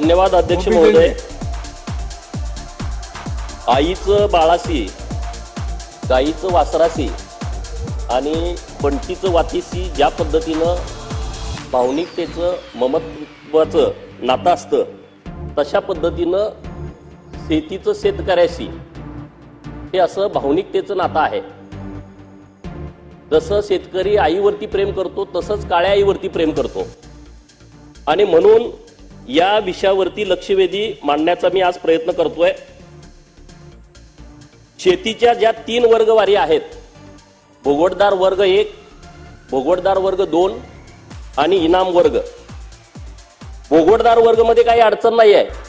धन्यवाद अध्यक्ष महोदय. आईचं बाळाशी गाईचं वासराशी आणि बंटीचं वातीशी ज्या पद्धतीनं भावनिकतेचं ममत्वाचं नातं असतं तशा पद्धतीनं शेतीचं शेतकऱ्याशी हे असं भावनिकतेचं नातं आहे. जसं शेतकरी आईवरती प्रेम करतो तसंच काळ्या आईवरती प्रेम करतो. आणि म्हणून या विषयावरती लक्षवेधी मांडण्याचा मी आज प्रयत्न करतोय. शेतीच्या ज्या तीन वर्गवारी आहेत भोगवटदार वर्ग एक भोगवटदार वर्ग दोन आणि इनाम वर्ग. भोगवटदार वर्गमध्ये काही अडचण नाही आहे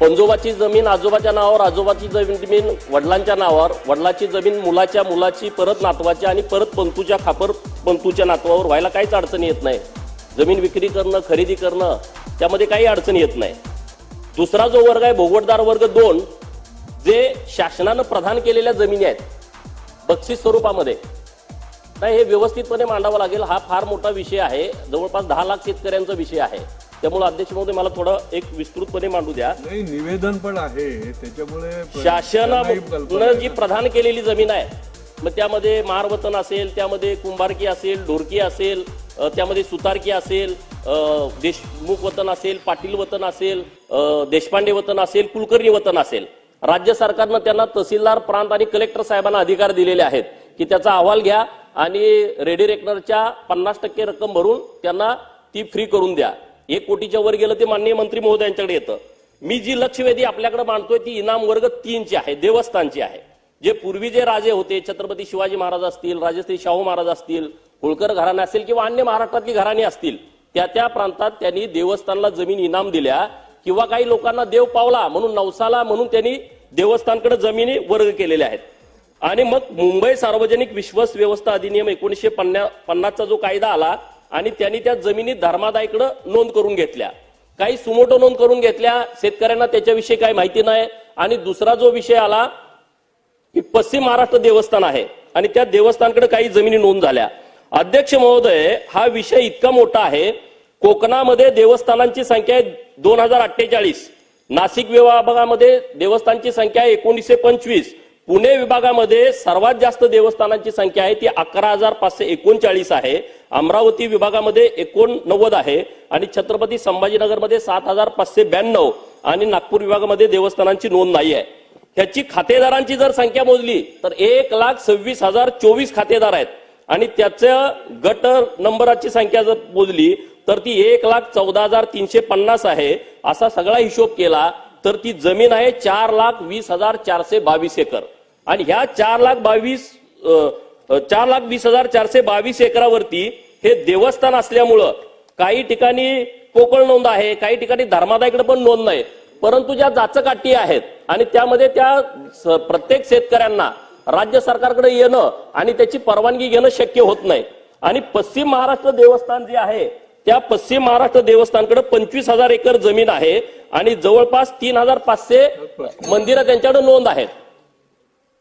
पंजोबाची जमीन आजोबाच्या नावावर आजोबाची जमीन वडिलांच्या नावावर वडिलाची जमीन मुलाच्या मुलाची परत नातवाच्या आणि परत पंतूच्या खापर पंतूच्या नातवावर व्हायला काहीच अडचण येत नाही. जमीन विक्री करणं खरेदी करणं त्यामध्ये काही अडचण येत नाही. दुसरा जो वर्ग आहे भोगवटदार वर्ग दोन जे शासनानं प्रदान केलेल्या जमिनी आहेत बक्षीस स्वरूपामध्ये नाही हे व्यवस्थितपणे मांडावं लागेल. हा फार मोठा विषय आहे. जवळपास दहा लाख शेतकऱ्यांचा विषय आहे. त्यामुळे अध्यक्ष महोदय मला थोडं एक विस्तृतपणे मांडू द्या. नाही निवेदन पण आहे. त्याच्यामुळे शासनानं जी प्रदान केलेली जमीन आहे मग त्यामध्ये मारवतन असेल त्यामध्ये कुंभारकी असेल ढोरकी असेल त्यामध्ये सुतारकी असेल देशमुख वतन असेल पाटील वतन असेल देशपांडे वतन असेल कुलकर्णी वतन असेल. राज्य सरकारनं त्यांना तहसीलदार प्रांत आणि कलेक्टर साहेबांना अधिकार दिलेले आहेत की त्याचा अहवाल घ्या आणि रेडी रेकनरच्या पन्नास टक्के रक्कम भरून त्यांना ती फ्री करून द्या. एक कोटीच्या वर गेलं ते माननीय मंत्री महोदयांच्याकडे येतं. मी जी लक्षवेधी आपल्याकडे मांडतोय ती इनाम वर्ग तीनची आहे देवस्थानची आहे. जे पूर्वी जे राजे होते छत्रपती शिवाजी महाराज असतील राजश्री शाहू महाराज असतील होळकर घराणं असेल किंवा अन्य महाराष्ट्रातली घराणी असतील त्या त्या प्रांतात त्यांनी देवस्थानला जमीन इनाम दिल्या किंवा काही लोकांना देव पावला म्हणून नवसाला म्हणून त्यांनी देवस्थानकडे जमिनी वर्ग केलेल्या आहेत. आणि मग मुंबई सार्वजनिक विश्वास व्यवस्था अधिनियम एकोणीसशे पन्नासचा जो कायदा आला आणि त्यांनी त्या जमिनी धर्मादायकडे नोंद करून घेतल्या. काही सुमोटो नोंद करून घेतल्या शेतकऱ्यांना त्याच्याविषयी काही माहिती नाही. आणि दुसरा जो विषय आला की पश्चिम महाराष्ट्र देवस्थान आहे आणि त्या देवस्थानकडे काही जमिनी नोंद झाल्या. अध्यक्ष महोदय हा विषय इतका मोठा आहे कोकणामध्ये देवस्थानांची संख्या आहे दोन हजार अठ्ठेचाळीस. नाशिक विभागामध्ये देवस्थानची संख्या आहे एकोणीसशे पंचवीस. पुणे विभागामध्ये सर्वात जास्त देवस्थानांची संख्या आहे ती अकरा हजार पाचशे एकोणचाळीस आहे. अमरावती विभागामध्ये एकोणनव्वद आहे आणि छत्रपती संभाजीनगरमध्ये सात हजार पाचशे ब्याण्णव आणि नागपूर विभागामध्ये देवस्थानांची नोंद नाही आहे. ह्याची खातेदारांची जर संख्या मोजली तर एक लाख सव्वीस हजार चोवीस खातेदार आहेत. आणि त्याच्या गट नंबराची संख्या जर मोजली तर ती एक लाख चौदा हजार तीनशे पन्नास आहे असा सगळा हिशोब केला तर ती जमीन आहे चार लाख वीस हजार चारशे बावीस एकर. आणि ह्या चार लाख बावीस चार लाख वीस हजार चारशे बावीस एकरावरती हे देवस्थान असल्यामुळं काही ठिकाणी कोकण नोंद आहे काही ठिकाणी धर्मादायकडे पण नोंद नाही. परंतु ज्या जाचकाठी आहेत आणि त्यामध्ये त्या प्रत्येक शेतकऱ्यांना राज्य सरकारकडे येणं आणि त्याची परवानगी घेणं शक्य होत नाही. आणि पश्चिम महाराष्ट्र देवस्थान जे आहे त्या पश्चिम महाराष्ट्र देवस्थानकडे पंचवीस हजार एकर जमीन आहे आणि जवळपास तीन हजार पाचशे मंदिरं त्यांच्याकडे नोंद आहेत.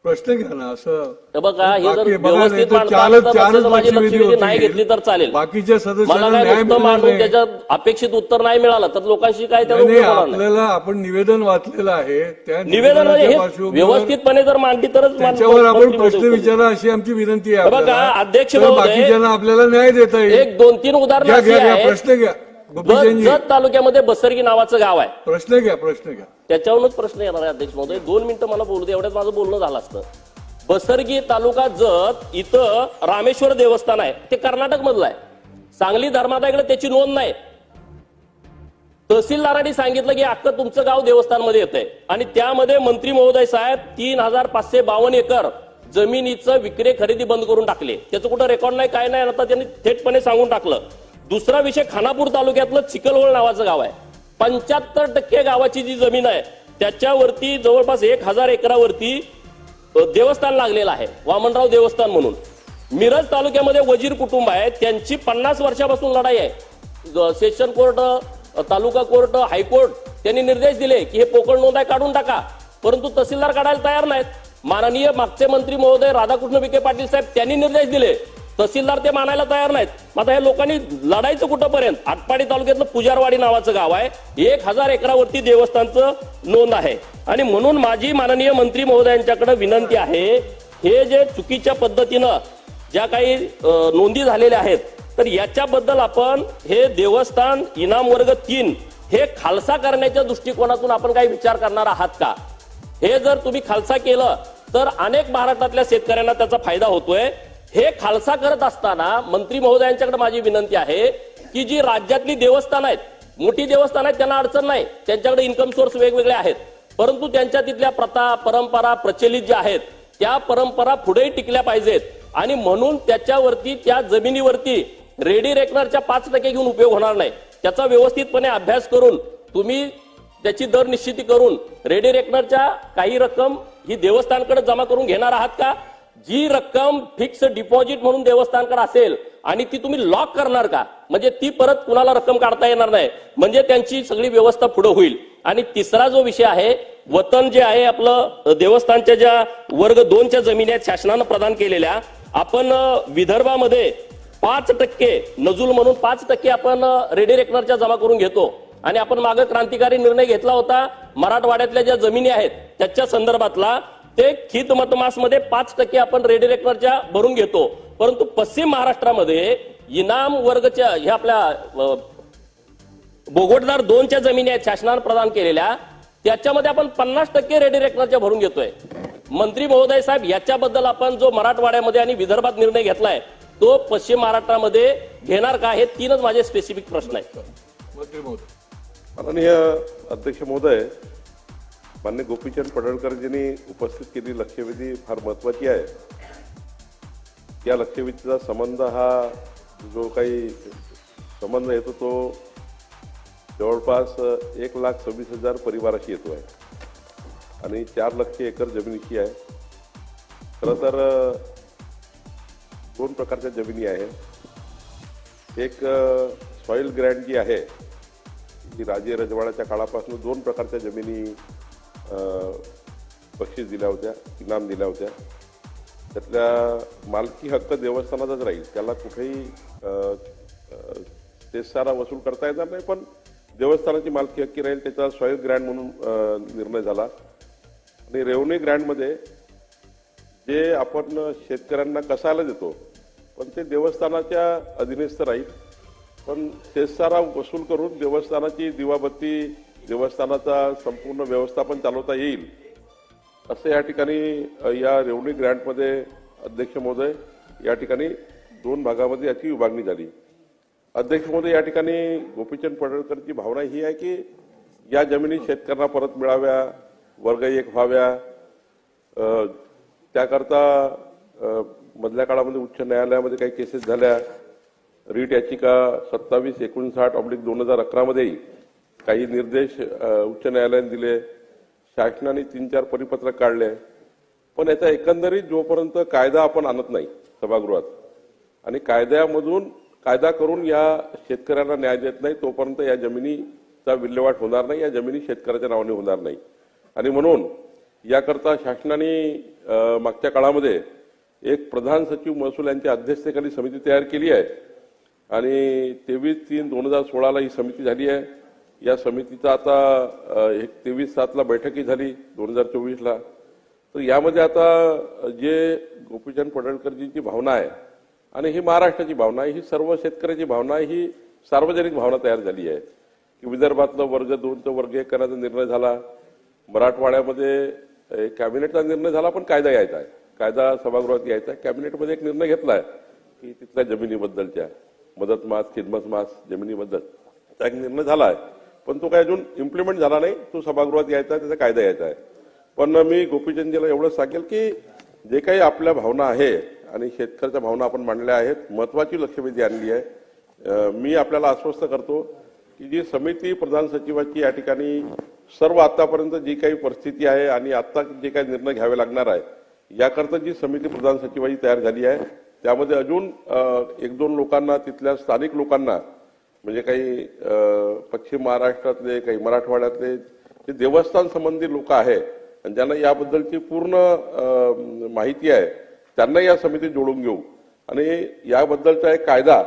प्रश्न घ्या ना असं बघा हे जर व्यवस्थित माझी लक्षवेधी. नाही घेतली तर चालेल बाकीच्या मला सदस्यांना काय न्याय नुसतं मिळणार मांडून नाही. त्याच्यात अपेक्षित उत्तर नाही मिळालं तर लोकांशी काय त्याचा नाही, नाही, उपयोग होणार नाही. आपल्याला आपण निवेदन वाचलेलं आहे त्या निवेदन निवेदनाच्या म्हणजे हे पार्श्वभूमीवर व्यवस्थितपणे जर मांडली तरच मान- त्याच्यावर आपण प्रश्न विचारा अशी आमची विनंती आहे बघा, आपल्याला. अध्यक्ष तर महोदय, बाकीच्यांना आपल्याला न्याय देता. येईल एक दोन तीन उदाहरणं घ्या अशी घ्या घ्या आहेत प्रश्न घ्या जत तालुक्यामध्ये बसरगी नावाचं गाव आहे. प्रश्न घ्या प्रश्न घ्या. त्याच्यावरूनच प्रश्न येणार आहे अध्यक्ष महोदय. दोन मिनिटं मला बोलू दे एवढ्यात माझं बोलणं झालं असतं. बसरगी तालुका जत इथं रामेश्वर देवस्थान आहे. ते कर्नाटक मधलं आहे. सांगली धर्मादायकडे त्याची नोंद नाही. तहसीलदारांनी सांगितलं की अख्खं तुमचं गाव देवस्थानमध्ये येतंय. आणि त्यामध्ये मंत्री महोदय साहेब तीन हजार पाचशे बावन्न एकर जमिनीचं विक्री खरेदी बंद करून टाकले. त्याचं कुठं रेकॉर्ड नाही काय नाही आता त्यांनी थेटपणे सांगून टाकलं. दुसरा विषय खानापूर तालुक्यातलं चिखलहोळ नावाचं गाव आहे. पंच्याहत्तर टक्के गावाची जी जमीन आहे त्याच्यावरती जवळपास एक हजार एकरावरती देवस्थान लागलेलं आहे. वामनराव देवस्थान म्हणून. मिरज तालुक्यामध्ये वजीर कुटुंब आहे. त्यांची पन्नास वर्षापासून लढाई आहे. Session court taluka court high court त्यांनी निर्देश दिले की हे पोकळ नोंद आहे काढून टाका. परंतु तहसीलदार काढायला तयार नाहीत. माननीय मागचे मंत्री महोदय राधाकृष्ण विखे पाटील साहेब त्यांनी निर्देश दिले. तहसीलदार ते मानायला तयार नाहीत. मग आता या लोकांनी लढायचं कुठंपर्यंत? आटपाडी तालुक्यातलं पुजारवाडी नावाचं गाव आहे. एक हजार एकरावरती देवस्थानचं नोंद आहे. आणि म्हणून माझी माननीय मंत्री महोदयांच्याकडे विनंती आहे हे जे चुकीच्या पद्धतीनं ज्या काही नोंदी झालेल्या आहेत तर याच्याबद्दल आपण हे देवस्थान इनाम वर्ग तीन हे खालसा करण्याच्या दृष्टिकोनातून आपण काही विचार करणार आहात का? हे जर तुम्ही खालसा केलं तर अनेक महाराष्ट्रातल्या शेतकऱ्यांना त्याचा फायदा होतोय. हे खालसा करत असताना मंत्री महोदयांच्याकडे माझी विनंती आहे की जी राज्यातली देवस्थान आहेत मोठी देवस्थान आहेत त्यांना अडचण नाही. त्यांच्याकडे इन्कम सोर्स वेगवेगळे आहेत. परंतु त्यांच्या तिथल्या प्रथा परंपरा प्रचलित ज्या आहेत त्या परंपरा पुढेही टिकल्या पाहिजेत. आणि म्हणून त्याच्यावरती त्या जमिनीवरती रेडी रेकनरच्या पाच टक्के घेऊन उपयोग होणार नाही. त्याचा व्यवस्थितपणे अभ्यास करून तुम्ही त्याची दर निश्चिती करून रेडी रेकनरच्या काही रक्कम ही देवस्थानकडे जमा करून घेणार आहात का? जी रक्कम फिक्स डिपॉझिट म्हणून देवस्थानकडे असेल आणि ती तुम्ही लॉक करणार का? म्हणजे ती परत कुणाला रक्कम काढता येणार नाही. म्हणजे त्यांची सगळी व्यवस्था पुढे होईल. आणि तिसरा जो विषय आहे वतन जे आहे आपलं देवस्थानच्या ज्या वर्ग दोनच्या जमिनी आहेत शासनानं प्रदान केलेल्या आपण विदर्भामध्ये पाच टक्के नजूल म्हणून पाच टक्के आपण रेडी रेकनरच्या जमा करून घेतो. आणि आपण मागे क्रांतिकारी निर्णय घेतला होता मराठवाड्यातल्या ज्या जमिनी आहेत त्याच्या संदर्भातला ते खित मतमासमध्ये पाच टक्के आपण रेडी भरून घेतो. परंतु पश्चिम महाराष्ट्रामध्ये इनाम वर्गच्या ह्या आपल्या बोगोटदार दोनच्या जमिनी आहेत शासनानं प्रदान केलेल्या. त्याच्यामध्ये आपण पन्नास टक्के रेडी भरून घेतोय. मंत्री महोदय साहेब याच्याबद्दल आपण जो मराठवाड्यामध्ये आणि विदर्भात निर्णय घेतलाय तो पश्चिम महाराष्ट्रामध्ये घेणार का? हे तीनच माझे स्पेसिफिक प्रश्न आहेत. मंत्री महोदय. माननीय अध्यक्ष महोदय मान्य गोपीचंद पडळकरजींनी उपस्थित केलेली लक्षवेधी फार महत्वाची आहे. या लक्षवेधीचा संबंध हा जो काही संबंध येतो तो जवळपास एक लाख सव्वीस हजार परिवाराशी येतो आहे. आणि चार लक्ष एकर जमिनीची आहे. खरं तर दोन प्रकारच्या जमिनी आहे एक सॉईल ग्रँड जी आहे जी राजे रजवाड्याच्या काळापासून दोन प्रकारच्या जमिनी बक्षीस दिल्या होत्या इनाम दिल्या होत्या. त्यातल्या मालकी हक्क देवस्थानाचाच राहील. त्याला कुठेही ते सारा वसूल करता येणार नाही पण देवस्थानाची मालकी हक्की राहील त्याचा सॉईल ग्रँड म्हणून निर्णय झाला. आणि रेवन्यू ग्रँडमध्ये जे आपण शेतकऱ्यांना कसायला देतो पण ते देवस्थानाच्या अधीनस्थ राहील. पण शेतसारा वसूल करून देवस्थानाची दिवाबत्ती देवस्थानाचा संपूर्ण व्यवस्थापन चालवता येईल असं या ठिकाणी या रेवन्यू ग्रँटमध्ये अध्यक्ष महोदय या ठिकाणी दोन भागामध्ये याची विभागणी झाली. अध्यक्ष महोदय या ठिकाणी गोपीचंद पडळकरची भावना ही आहे की या जमिनी शेतकऱ्यांना परत मिळाव्या वर्ग एक व्हाव्या त्याकरता मधल्या काळामध्ये उच्च न्यायालयामध्ये काही केसेस झाल्या. रीट याचिका सत्तावीस एकोणसाठ ऑब्लिक दोन हजार अकरामध्येही काही निर्देश उच्च न्यायालयाने दिले शासनाने तीन चार परिपत्रक काढले पण याचा एकंदरीत जोपर्यंत कायदा आपण आणत नाही सभागृहात आणि कायद्यामधून कायदा करून या शेतकऱ्यांना न्याय देत नाही तोपर्यंत या जमिनीचा विल्हेवाट होणार नाही या जमिनी शेतकऱ्याच्या नावाने होणार नाही. आणि म्हणून याकरता शासनाने मागच्या काळामध्ये एक प्रधान सचिव महसूल यांच्या अध्यक्षतेखाली समिती तयार केली आहे आणि तेवीस तीन दोन हजार सोळाला ही समिती झाली आहे. या समितीचा आता एक तेवीस सातला बैठकी झाली दोन हजार चोवीसला. तर यामध्ये आता जे गोपीचंद पडळकरजींची भावना आहे आणि ही महाराष्ट्राची भावना आहे ही सर्व शेतकऱ्याची भावना आहे ही सार्वजनिक भावना तयार झाली आहे. की विदर्भातलं वर्ग दोनचं वर्ग एक करण्याचा निर्णय झाला मराठवाड्यामध्ये कॅबिनेटचा निर्णय झाला पण कायदा यायचा आहे. कायदा सभागृहात यायचा आहे. कॅबिनेटमध्ये एक निर्णय घेतला आहे की तिथल्या जमिनीबद्दलच्या मदत मास खिदमत मास जमिनीबद्दल एक निर्णय झाला आहे. पण तो काय अजून इम्प्लिमेंट झाला नाही. तो सभागृहात यायचा आहे त्याचा कायदा यायचा आहे. पण मी गोपीचंदजीला एवढं सांगेल की जे काही आपल्या भावना आहे आणि शेतकऱ्याच्या भावना आपण मांडल्या आहेत महत्वाची लक्षवेधी आणली आहे. मी आपल्याला आश्वस्त करतो की जी समिती प्रधान सचिवाची या ठिकाणी सर्व आतापर्यंत जी काही परिस्थिती आहे आणि आता जे काही निर्णय घ्यावे लागणार आहे याकरता जी समिती प्रधान सचिवाची तयार झाली आहे त्यामध्ये अजून एक दोन लोकांना तिथल्या स्थानिक लोकांना म्हणजे काही पश्चिम महाराष्ट्रातले काही मराठवाड्यातले जे देवस्थान संबंधी लोक आहेत आणि ज्यांना याबद्दलची पूर्ण माहिती आहे त्यांना या समितीत जोडून घेऊ. आणि याबद्दलचा एक कायदा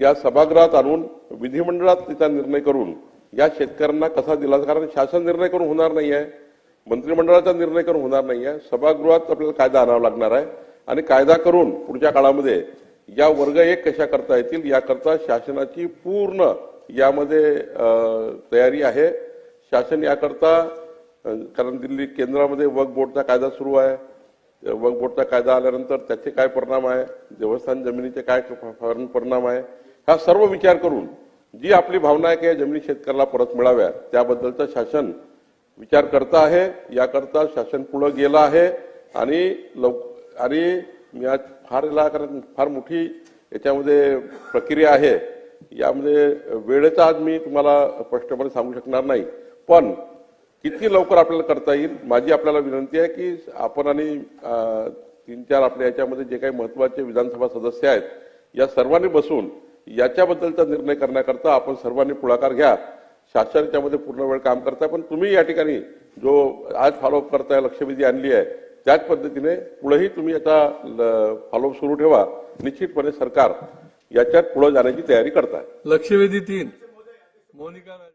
या सभागृहात आणून विधिमंडळात तिचा निर्णय करून या शेतकऱ्यांना कसा दिला कारण शासन निर्णय करून होणार नाही आहे मंत्रिमंडळाचा निर्णय करून होणार नाही आहे सभागृहात आपल्याला कायदा आणावा लागणार आहे आणि कायदा करून पुढच्या काळामध्ये या वर्ग एक कशा करता येतील याकरता शासनाची पूर्ण यामध्ये तयारी आहे. शासन याकरता कारण दिल्ली केंद्रामध्ये वक बोर्डचा कायदा सुरू आहे. वक बोर्डचा कायदा आल्यानंतर त्याचे काय परिणाम आहे? देवस्थान जमिनीचे काय परिणाम आहे? हा सर्व विचार करून जी आपली भावना आहे की या जमिनी शेतकऱ्याला परत मिळाव्या त्याबद्दलचं शासन विचार करता आहे. याकरता शासन पुढे गेलं आहे आणि लव आणि मी आज फार याला कारण फार मोठी याच्यामध्ये प्रक्रिया आहे. यामध्ये वेळेचा आज मी तुम्हाला स्पष्टपणे सांगू शकणार नाही. पण किती लवकर आपल्याला करता येईल माझी आपल्याला विनंती आहे की आपण आणि तीन चार आपल्या याच्यामध्ये जे काही महत्त्वाचे विधानसभा सदस्य आहेत या सर्वांनी बसून याच्याबद्दलचा निर्णय करण्याकरता आपण सर्वांनी पुढाकार घ्या. शासन याच्यामध्ये पूर्ण वेळ काम करताय पण तुम्ही या ठिकाणी जो आज फॉलोअप करताय लक्षवेधी आणली आहे त्याच पद्धतीने पुढेही तुम्ही याचा फॉलोअप सुरू ठेवा. निश्चितपणे सरकार याच्यात पुढे जाण्याची तयारी करताय. लक्षवेधी तीन. मोनिका